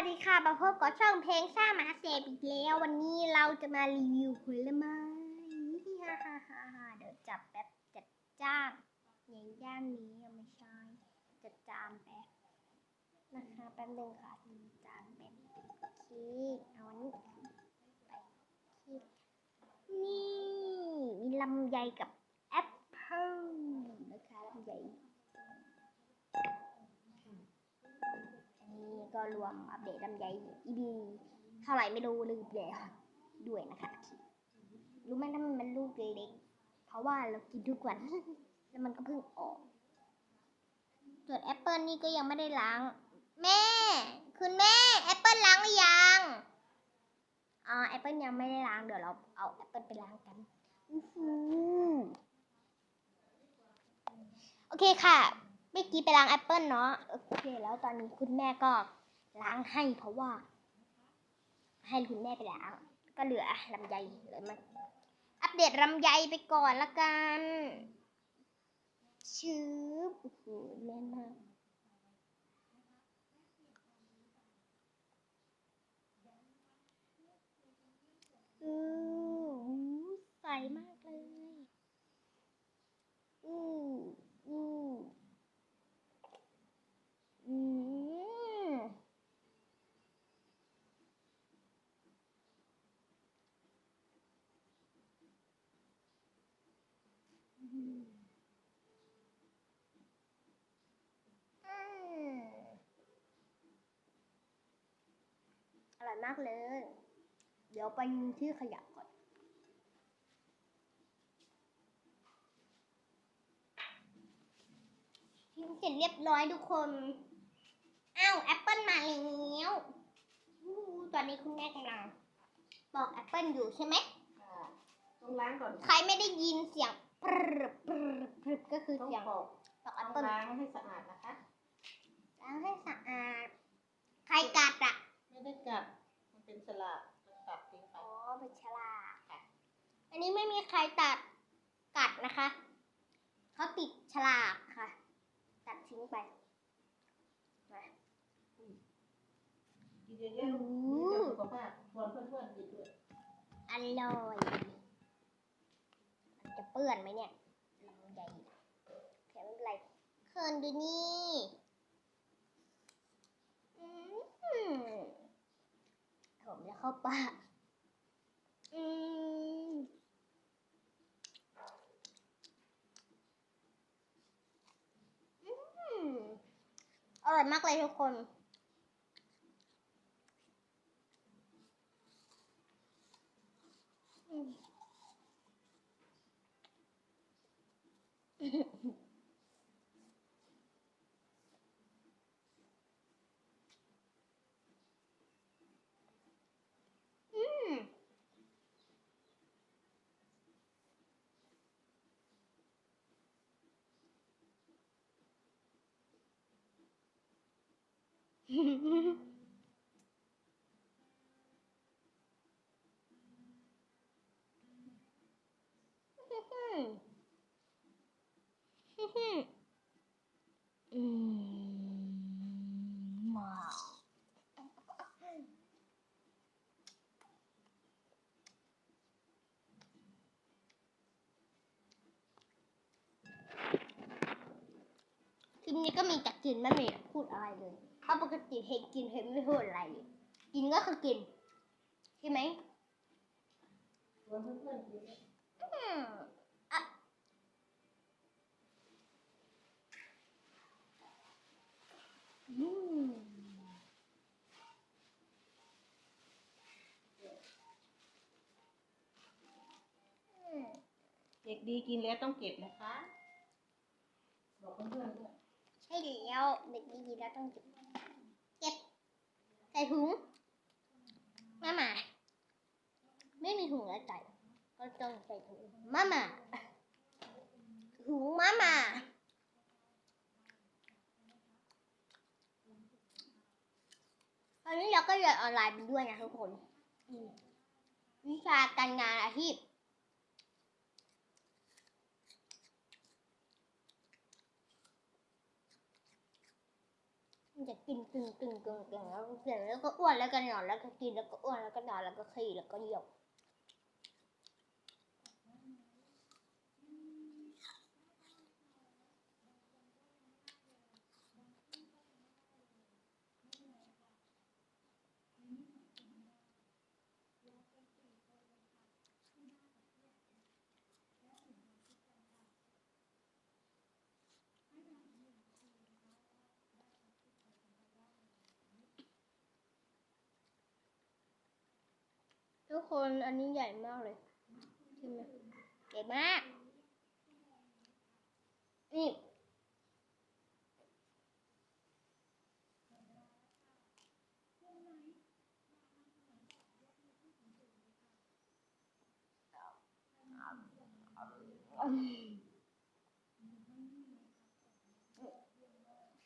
วัสดีค่ะมาพบกับช่องเพลงซ่ามาเสพอีกแล้ว วันนี้เราจะมารีวิวผลไม้ฮ่าฮ่าฮ่าฮ่าเดี๋ยวจับแป๊บจัดจ้านอย่างย่านนี้ยังไม่ใช่จัดจานแป๊บนะคะแป๊บนึงค่ะจัดจานแป๊บโอเคเอาอันนี้ไปคีนี่มีลำไยกับแอปเปิ้ลนะคะลำไย ก็รวมอัปเดตลำไย EB เท่าไหร่ไม่รู้ลืมเลยค่ะด้วยนะคะรู้ไหมถ้ามันลูกเล็ก เพราะว่าเรากินทุกวัน แล้วมันก็เพิ่งออก ส่วนแอปเปิลนี่ก็ยังไม่ได้ล้าง แม่ คุณแม่แอปเปิลล้างหรือยังอ่าแอปเปิลยังไม่ได้ล้างเดี๋ยวเราเอาแอปเปิลไปล้างกันอือหือโอเคค่ะเมื่อกี้ไปล้างแอปเปิลเนาะโอเค แล้วตอนนี้คุณแม่ก็ ล้างให้เพราะว่า ให้คุณแม่ไปล้างก็เหลือลำไยเหลือมันอัปเดตลำไยไปก่อนละกันชืบโอ้โหแน่นมากอือใสมากเลยอืออือ อืมอืมอร่อย มากเลย เดี๋ยวไปที่ขยะก่อนพิมพ์เสร็จเรียบร้อยทุกคน อ้าวแอปเปิลมาแล้วอู้ตอนนี้คุณแม่กำลังปอกแอปเปิลอยู่ใช่ไหมต้องล้างก่อนใครไม่ได้ยินเสียงปรึบปรึบปรึบก็คือต้องเสียงปอกปอกแอต้ปองเปิลล้างให้สะอาดนะคะล้างให้สะอาด ใครกัดอะ ไม่ได้กัดมัน เป็นฉลากต้องตัดทิ้งไปอ๋อเป็นฉลากค่ะ อันนี้ไม่มีใครตัดกัดนะคะ เขาติดฉลากค่ะ ตัดทิ้งไปมากินเยอะๆลูกนี่จะสุขภาพชวนเพื่อนๆกินด้วยอร่อยมันจะเปื้อนไหมเนี่ยลำใหญ่แค่ไม่เป็นไรเคินดูนี่ อืม ผมจะเข้าปากอืมอืมอร่อยมากเลยทุกคนอืมอืมอืมว้าว คลิปนี้ก็มีแต่กินไม่มีพูดอะไรเลย ราะปกติเห็นกินเห็นไม่พูดอะไร กินก็คือกิน ใช่ไหมชวนเพื่อนๆกินด้วยอืมอะอืมเด็กดีกินแล้วต้องเก็บนะคะ บอกเพื่อนๆด้วย ใช่แล้วเด็กดีๆแล้วต้องเก็บ ส่ถุงมามาไม่มีถุงแล้วใจก็ต้องใส่ถุงมามาถุงมามาตอนนี้เราก็เรียนออนไลน์ไปด้วยนะทุกคน วิชาการงานอาชีพ มันจะกินตึงตึงตึงตึงแล้วก็เสร็จแล้วก็อ้วนแล้วก็นอนแล้วก็กินแล้วก็อ้วนแล้วก็นอนแล้วก็ขี้แล้วก็เหี่ยว ทุกคนอันนี้ใหญ่มากเลยใช่ไหมใหญ่มาก นี่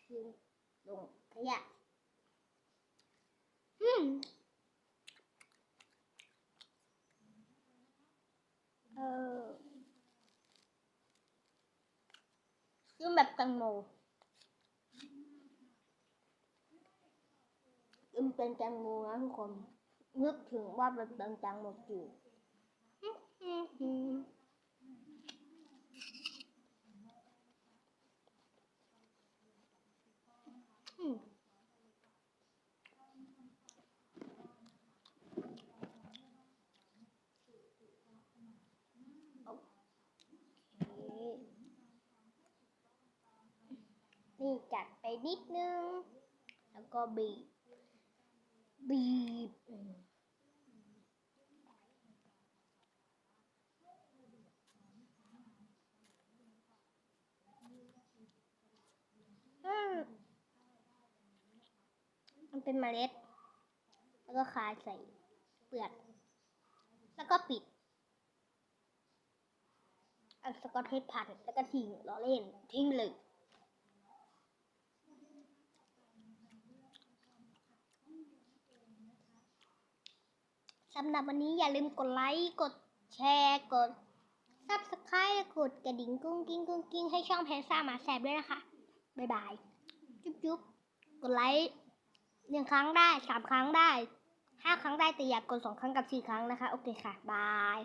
คือลงขยะอืม เออคือ แบบแตังโมอืมเป็นแตงโมนะทุกคนนึกถึงว่าเป็นแตงโมจืดอืมอืมอืมโอเค นี่จัดไปนิดนึง แล้วก็บีบ บีบ มันเป็นเมล็ด แล้วก็คายใส่เปลือก แล้วก็ปิดเอาสกอตเทปพันแล้วก็ทิ้งล้อเล่นทิ้งเลย สำหรับวันนี้อย่าลืมกดไลค์กดแชร์กด subscribe กดกระดิ่งกุ้งกิ้งกุ้งกิ้งให้ช่องแพนซ่าหมาแสบด้วยนะคะ บ๊ายบาย จุ๊บจุ๊บกดไลค์หนึ่งครั้งได้สามครั้งได้ห้าครั้งได้แต่อย่ากกดสองครั้งกับสี่ครั้งนะคะ โอเคค่ะ บาย